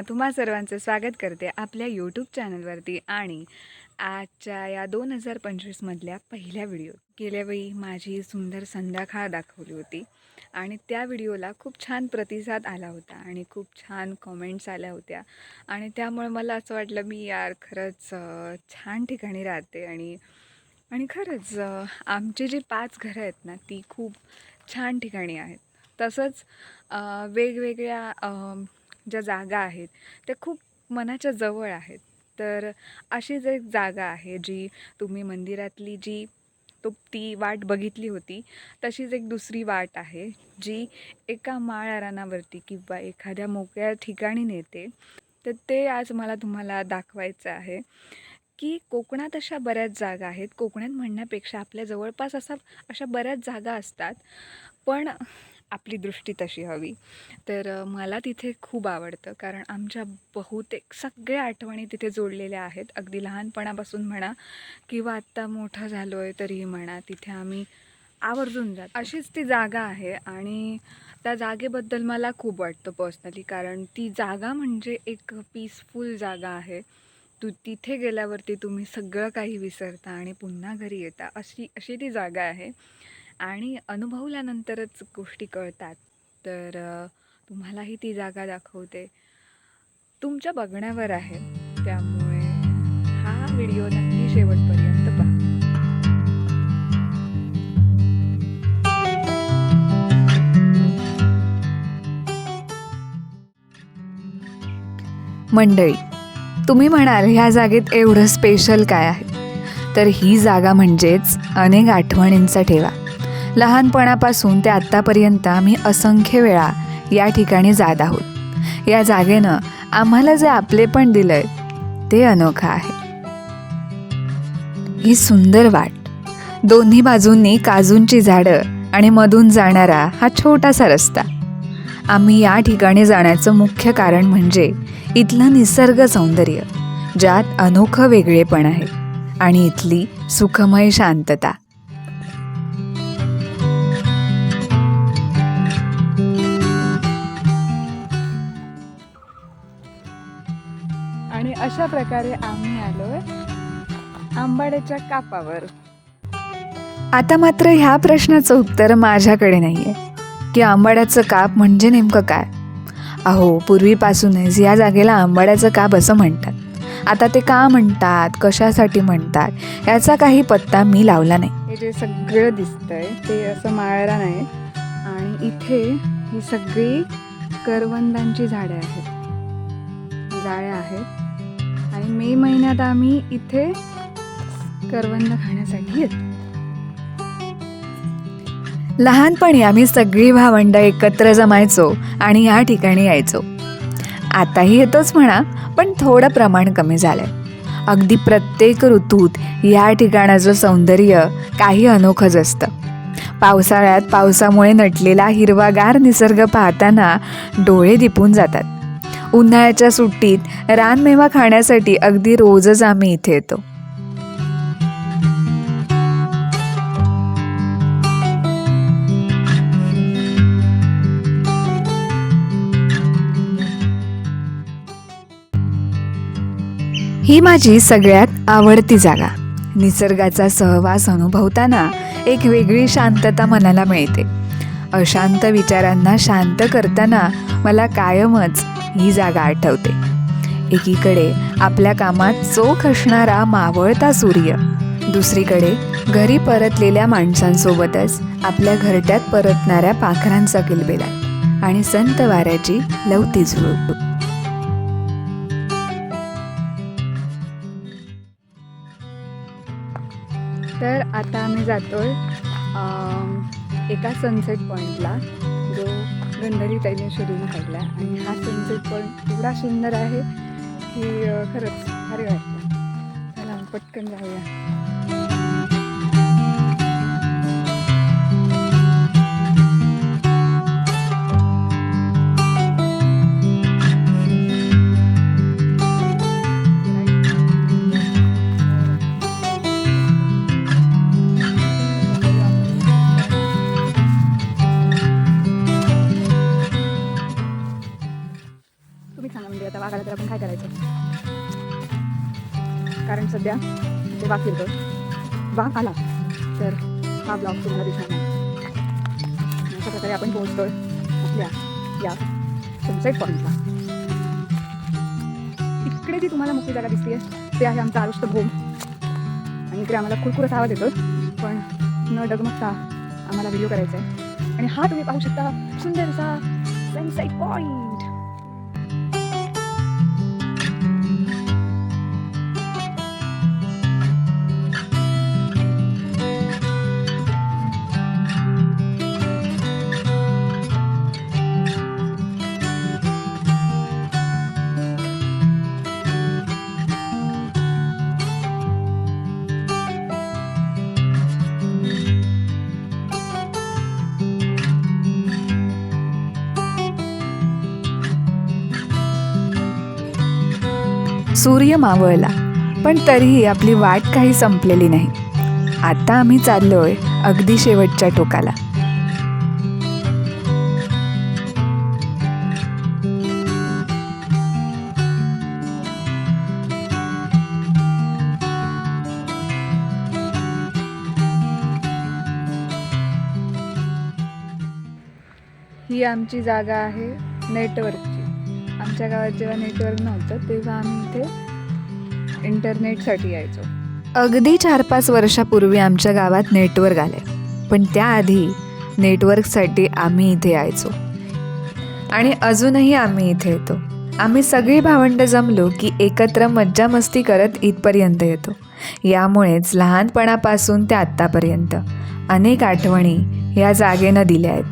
तुम्हा सर्वांचं स्वागत करते आपल्या यूट्यूब चॅनलवरती आणि आजच्या या दोन हजार पंचवीसमधल्या पहिल्या व्हिडिओ गेल्या वेळी माझी सुंदर संध्याकाळ दाखवली होती आणि त्या व्हिडिओला खूप छान प्रतिसाद आला होता आणि खूप छान कॉमेंट्स आल्या होत्या. आणि त्यामुळे मला असं वाटलं मी यार खरंच छान ठिकाणी राहते आणि आणि खरंच आमची जी पाच घरं आहेत ना ती खूप छान ठिकाणी आहेत. तसंच वेगवेगळ्या ज्या जागा आहेत त्या खूप मनाच्या जवळ आहेत. तर अशीच एक जागा आहे जी तुम्ही मंदिरातली जी तो ती वाट बघितली होती तशीच एक दुसरी वाट आहे जी एका माळ अराणावरती किंवा एखाद्या मोकळ्या ठिकाणी नेते तर ते आज मला तुम्हाला दाखवायचं आहे की कोकणात अशा बऱ्याच जागा आहेत. कोकणात म्हणण्यापेक्षा आपल्या जवळपास असा अशा बऱ्याच जागा असतात. पण आपली दृष्टी तशी हवी. तर मला तिथे खूप आवडतं. कारण आमच्या बहुतेक सगळ्या आठवणी तिथे जोडलेल्या आहेत. अगदी लहानपणापासून म्हणा किंवा आत्ता मोठं झालो आहे तरीही म्हणा तिथे आम्ही आवर्जून जात. अशीच ती जागा आहे आणि त्या जागेबद्दल मला खूप वाटतं पर्सनली कारण ती जागा म्हणजे एक पीसफुल जागा आहे. तू तिथे गेल्यावरती तुम्ही सगळं काही विसरता आणि पुन्हा घरी येता. अशी अशी ती जागा आहे. आणि अनुभवल्यानंतरच गोष्टी कळतात. तर तुम्हालाही ती जागा दाखवते. तुमच्या बघण्यावर आहे. त्यामुळे हा व्हिडिओ नक्की शेवटपर्यंत पहा. मंडळी तुम्ही म्हणाल ह्या जागेत एवढं स्पेशल काय आहे? तर ही जागा म्हणजेच अनेक आठवणींचा ठेवा. लहानपणापासून ते आत्तापर्यंत आम्ही असंख्य वेळा या ठिकाणी जात आहोत. या जागेनं आम्हाला जे आपलेपण दिलंय ते अनोखं आहे. ही सुंदर वाट. दोन्ही बाजूंनी काजूंची झाडं आणि मधून जाणारा हा छोटासा रस्ता. आम्ही या ठिकाणी जाण्याचं मुख्य कारण म्हणजे इथलं निसर्ग सौंदर्य ज्यात अनोखं वेगळेपण आहे आणि इथली सुखमय शांतता. आणि अशा प्रकारे आम्ही आलोय आंबाड्याच्या कापावर. आता मात्र ह्या प्रश्नाचं उत्तर माझ्याकडे नाहीये. की आंबाड्याचं काप म्हणजे नेमकं काय? अहो पूर्वीपासूनच या जागेला आंबाड्याचं काप असं म्हणतात. आता ते का म्हणतात? कशासाठी म्हणतात? याचा काही पत्ता मी लावला नाही. हे जे सगळं दिसतंय ते असं माळरा नाही. आणि इथे ही सगळी करवंदांची झाडे आहेत. जाळ्या आहेत. आणि मे महिन्यात आम्ही इथे करवंद खाण्यासाठी येतो. लहानपणी आम्ही सगळी भावंड एकत्र जमायचो आणि या ठिकाणी यायचो. आताही येतोच म्हणा पण थोडं प्रमाण कमी झालंय. अगदी प्रत्येक ऋतूत या ठिकाणाचं सौंदर्य काही अनोखंच असतं. पावसाळ्यात पावसामुळे नटलेला हिरवागार निसर्ग पाहताना डोळे दिपून जातात. उन्हाळ्याच्या सुट्टीत रानमेवा खाण्यासाठी अगदी रोजच आम्ही इथे येतो. ही माझी सगळ्यात आवडती जागा. निसर्गाचा सहवास अनुभवताना एक वेगळी शांतता मनाला मिळते. अशांत विचारांना शांत करताना मला कायमच ही जागा आठवते. एकीकडे आपल्या कामात चोख असणारा मावळता सूर्य दुसरीकडे घरी परतलेल्या माणसांसोबतच आपल्या घरट्यात परतणाऱ्या पाखरांचा किलबिला आणि संत वाऱ्याची लवती झुळूक. तर आता आम्ही जातोय एका सनसेट पॉईंटला गंधारी ताईने शोधून काढला आणि हा सनसेट पण एवढा सुंदर आहे की खरंच भारी वाटतं. चला पटकन जाऊया. तुम्ही तर आपण काय करायचं? कारण सध्या ते वाघ फिरतो वाघ आला तर हा ब्लॉग तुम्हाला दिसणार नाही. अशा प्रकारे आपण पोहोचतोय आपल्या या सनसेट पॉईंटला इकडे जी तुम्हाला मोकळी जागा दिसते ते आहे आमचा आरुष्ट भोम. आणि इकडे आम्हाला कुरकुरच आवाज येतो पण न डगमगता आम्हाला व्हिडिओ करायचा आहे आणि हा तुम्ही पाहू शकता सुंदरसा सनसाईट पॉईंट सूर्य मावळला पण तरीही आपली वाट काही संपलेली नाही. आता आम्ही चाललोय अगदी शेवटच्या टोकाला. ही आमची जागा आहे नेटवर्क आमच्या गावात जेव्हा नेटवर्क नव्हतं तेव्हा आम्ही इथे इंटरनेटसाठी यायचो. अगदी चार पाच वर्षापूर्वी आमच्या गावात नेटवर्क आले पण त्याआधी नेटवर्कसाठी आम्ही इथे यायचो. आणि अजूनही आम्ही इथे येतो. आम्ही सगळी भावंड जमलो की एकत्र मज्जा मस्ती करत इथपर्यंत येतो. यामुळेच लहानपणापासून ते आत्तापर्यंत अनेक आठवणी या जागेनं दिल्या आहेत.